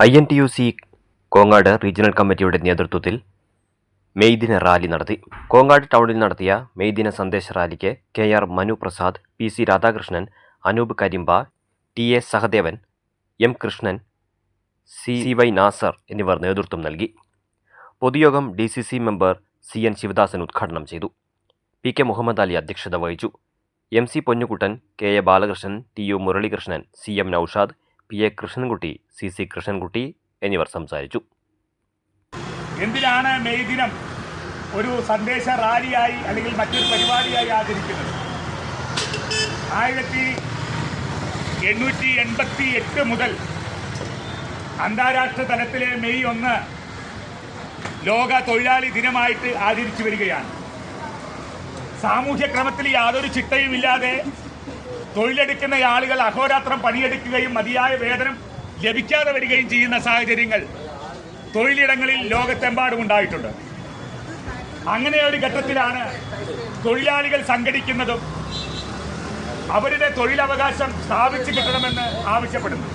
I N T U C Kongad regional കമ്മിറ്റിയുടെ നേതൃത്വത്തിൽ May ദിന റാലി നടത്തി. കോങ്ങാട് ടൗണിൽ നടത്തിയ മെയ് ദിന സന്ദേശ റാലിക്ക് K R Manu Prasad P C Radhakrishnan Anoop Karimba T A Sahadevan M Krishnan C C Y Nasar എന്നിവർ നേതൃത്വം നൽകി. പൊതുയോഗം D C C member C N Sivadasan ഉദ്ഘാടനം ചെയ്തു. പി കെ മുഹമ്മദ് അലി അധ്യക്ഷത വഹിച്ചു. M C Ponnukuttan K A Balakrishnan T U Muralikrishnan C M Noushad P A Krishnankutty C C Krishnankutty എന്നിവർ സംസാരിച്ചു. എന്തിനാണ് മെയ് ദിനം ഒരു സന്ദേശ റാലിയായി അല്ലെങ്കിൽ മറ്റൊരു പരിപാടിയായി ആചരിക്കുന്നത്? ആയിരത്തി എണ്ണൂറ്റി എൺപത്തി എട്ട് മുതൽ അന്താരാഷ്ട്ര തലത്തിലെ മെയ് ഒന്ന് ലോക തൊഴിലാളി ദിനമായിട്ട് ആചരിച്ചു വരികയാണ്. സാമൂഹ്യക്രമത്തിൽ യാതൊരു ചിട്ടയുമില്ലാതെ തൊഴിലെടുക്കുന്ന ആളുകൾ അഹോരാത്രം പണിയെടുക്കുകയും മതിയായ വേതനം ലഭിക്കാതെ വരികയും ചെയ്യുന്ന സാഹചര്യങ്ങൾ തൊഴിലിടങ്ങളിൽ ലോകത്തെമ്പാടും ഉണ്ടായിട്ടുണ്ട്. അങ്ങനെ ഒരു ഘട്ടത്തിലാണ് തൊഴിലാളികൾ സംഘടിക്കുന്നതും അവരുടെ തൊഴിലവകാശം സ്ഥാപിച്ചു കിട്ടണമെന്ന് ആവശ്യപ്പെടുന്നു